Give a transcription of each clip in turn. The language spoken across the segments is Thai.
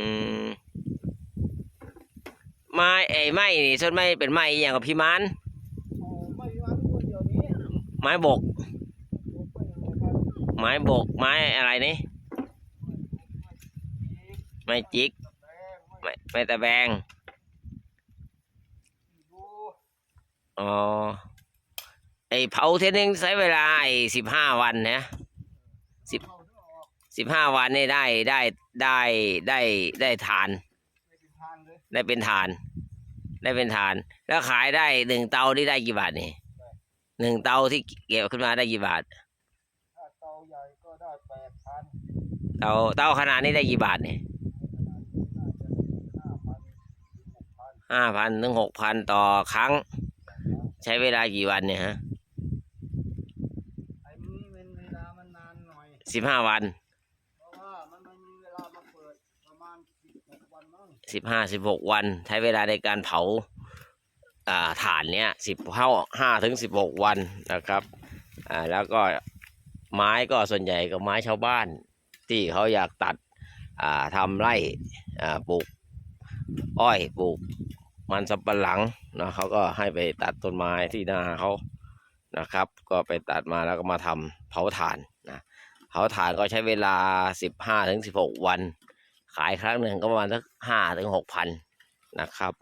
อืมไม้ไอ้ไม้นี่ส่วนไม้เป็นไม้อหย่างกับพี่มานอ๋อไม่มีวันตัวเดียวนี้ไม้บก ผมก็ยังไม่ครับไม้บก ไม้อะไรนี่ไม้จิกแรงไม่ไม้ไม้ตะแบงดูอ๋อไอ้เผาเทนึงใช้เวลาไอ้สิบห้าวันนะสิบเข้าเนื้อออกสิบห้าวันนี่ได้ได้ได้ได้ได้ทานไม่เป็นทางเลยได้เป็นฐาน ได้เป็นฐาน แล้วขายได้หนึ่งเตาที่ได้กี่บาทนี่หนึ่งเตาที่เก็บขึ้นมาได้กี่บาทถ้าเตาใหญ่ก็ได้แปดพันเตาเตาขนาดนี้ได้กี่บาทนี่ขนาดนี้น่าจะห้าพันหกพันห้าพันถึงหกพันต่อครั้ง ใช้เวลากี่วันเนี่ยฮะไอ้นี้มันเวลามันนานหน่อยสิบห้าวัน สิบห้าสิบหกวัน ใช้เวลาในการเผาอ่านเนี่ยสิบห้าห้าถึงสิบหกวันนะครับอ่าแล้วก็ไม้ก็ส่วนใหญ่ก็ไม้ชาวบ้าน ที่เขาอยากตัดอ่าทำไร่อ่าปลูกอ้อยปลูกมันสำปะหลังนะเขาก็ให้ไปตัดต้นไม้ที่นาเขานะครับ ก็ไปตัดมาแล้วก็มาทำเผาถ่านนะเผาถ่านก็ใช้เวลาสิบห้าถึงสิบหกวัน ขายครั้งหนึ่งก็ประมาณสักห้าถึงหกพันนะครับ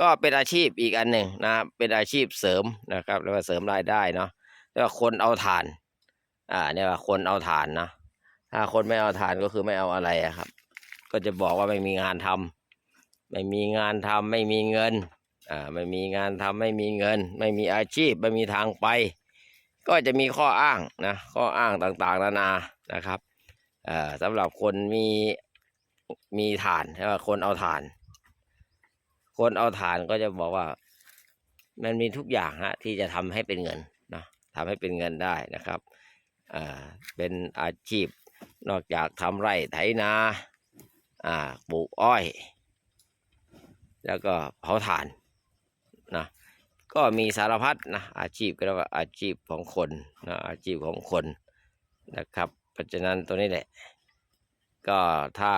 ก็เป็นอาชีพอีกอันหนึ่งนะเป็นอาชีพเสริมนะครับแล้วก็เสริมรายได้เนาะเรียกว่าคนเอาถ่านอ่าเนี่ยว่าคนเอาถ่านนะถ้าคนไม่เอาถ่านก็คือไม่เอาอะไรอะครับ ก็จะบอกว่าไม่มีงานทำไม่มีงานทำไม่มีเงินอ่าไม่มีงานทำไม่มีเงิน ไม่มีอาชีพไม่มีทางไป ก็จะมีข้ออ้างนะข้ออ้างต่างๆนานานะครับอ่อสำหรับคนมี มีฐานใช่ป่ะคนเอาฐาน คนเอาฐานก็จะบอกว่า มันมีทุกอย่างฮะ ที่จะทำให้เป็นเงินนะทำให้เป็นเงินได้นะครับอ่าเป็นอาชีพนอกจากทำไร่ไถนาอ่าปลูกอ้อย แล้วก็เผาถ่านนะก็มีสารพัดนะอาชีพก็เรียกว่าอาชีพของคนนะอาชีพของคนนะครับ เพราะฉะนั้นตัวนี้แหละ ก็ถ้า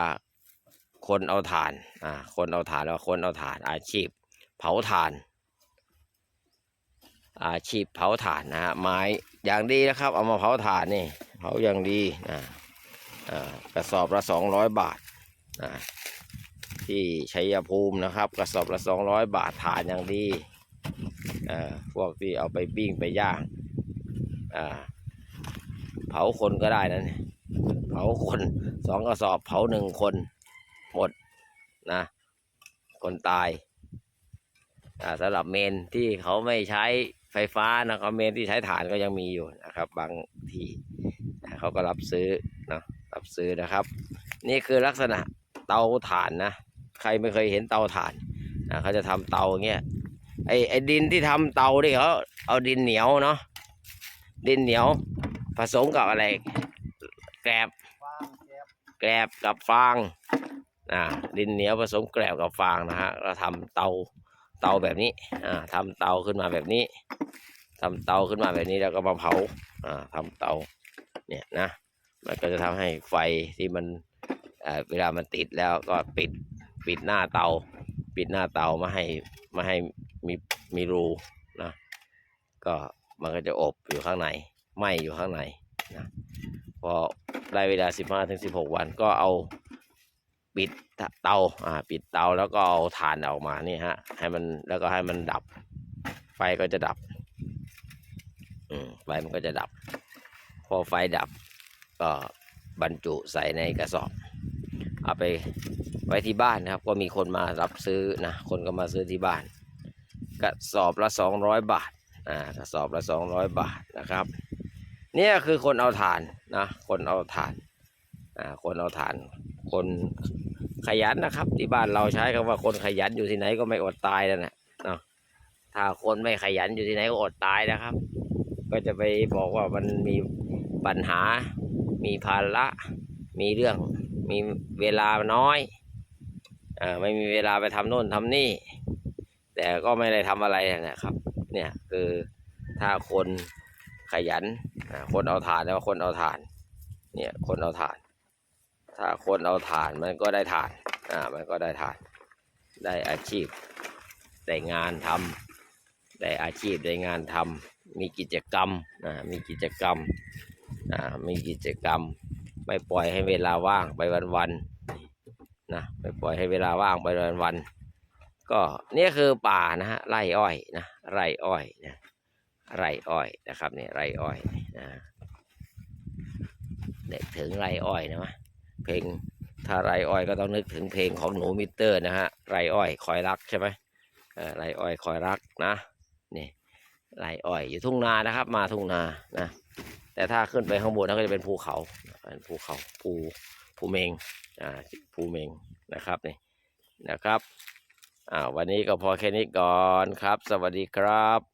คนเอาถ่าน อ่า คนเอาถ่านแล้วคนเอาถ่าน อาชีพ เผาถ่าน อาชีพเผาถ่านนะฮะไม้อย่างดีนะครับ เอามาเผาถ่านนี่เผาอย่างดีนะอ่ากระสอบละสองร้อยบาทนะที่ชัยภูมินะครับ กระสอบละสองร้อยบาทถ่านอย่างดีอ่าพวกที่เอาไปปิ้งไปย่างอ่าเผาคนก็ได้นะเนี่ยเผาคนสองกระสอบเผาหนึ่งคน นะ คนตายสำหรับเมนที่เขาไม่ใช้ไฟฟ้านะครับเมนที่ใช้ถ่านก็ยังมีอยู่นะครับ บางที่เขาก็รับซื้อนะรับซื้อนะครับ นี่คือลักษณะเตาถ่านนะ ใครไม่เคยเห็นเตาถ่านนะเขาจะทำเตาเงี้ยไอไอดินที่ทำเตาดิเขาเอาดินเหนียวเนาะดินเหนียวผสมกับอะไร แกลบแกลบกับฟาง อ่าดินเหนียวผสมแกลบกับฟางนะฮะเราทำเตาเตาแบบนี้อ่าทำเตาขึ้นมาแบบนี้ทำเตาขึ้นมาแบบนี้แล้วก็มาเผาอ่าทำเตาเนี่ยนะมันก็จะทำให้ไฟที่มันเอ่อเวลามันติดแล้วก็ปิดปิดหน้าเตา ปิดหน้าเตาไม่ให้ไม่ให้มีมีรูนะก็มันก็จะอบอยู่ข้างในไหมอยู่ข้างในนะพอได้เวลา 15ถึง16 วันก็เอา ปิดเตาอ่าปิดเตาแล้วก็เอาถ่านออกมานี่ฮะ ให้มันแล้วก็ให้มันดับ ไฟก็จะดับ อืมไฟมันก็จะดับ พอไฟดับ ก็บรรจุใส่ในกระสอบ เอาไปไว้ที่บ้านนะครับ ก็มีคนมารับซื้อนะ คนก็มาซื้อที่บ้าน กระสอบละ200บาทอ่ากระสอบละ200บาทนะครับ เนี่ยคือคนเอาถ่านนะ คนเอาถ่านอ่าคนเอาถ่าน คนขยันนะครับ ที่บ้านเราใช้คำว่าคนขยันอยู่ที่ไหนก็ไม่อดตายแล้วนะเนะถ้าคนไม่ขยันอยู่ที่ไหนก็อดตายนะครับ ก็จะไปบอกว่ามันมีปัญหา มีภาระ มีเรื่อง มีเวลาน้อยอ่าไม่มีเวลาไปทำโน่นทำนี่ แต่ก็ไม่ได้ทำอะไรนะครับ เนี่ยคือถ้าคนขยัน คนเอาถ่านแล้วคนเอาถ่าน เนี่ยคนเอาถ่าน ถ้าคนเอาถ่านมันก็ได้ถ่าน อ่า มันก็ได้ฐาน ได้อาชีพ ได้งานทำได้อาชีพ ได้งานทำมีกิจกรรม อ่า มีกิจกรรม อ่า มีกิจกรรม ไม่ปล่อยให้เวลาว่างไปวันๆ นะ ไม่ปล่อยให้เวลาว่างไปวันๆ ก็เนี่ยคือป่านะฮะ ไร่อ้อยนะ ไร่อ้อยนะ ไร่อ้อยนะครับเนี่ยไร่อ้อยนะเด็กถึงไร่อ้อยนะมะ เพลงถ้าไรอ้อยก็ต้องนึกถึงเพลงของหนูมิเตอร์นะฮะไรอ้อยคอยรักใช่ไหมไรอ้อยคอยรักนะนี่ไรอ้อยอยู่ทุ่งนานะครับ มาทุ่งนานะแต่ถ้าขึ้นไปข้างบนนั่นก็จะเป็นภูเขาเป็นภูเขาภูภูเมงอ่าภูเมงนะครับนี่นะครับอ่าวันนี้ก็พอแค่นี้ก่อนครับ สวัสดีครับ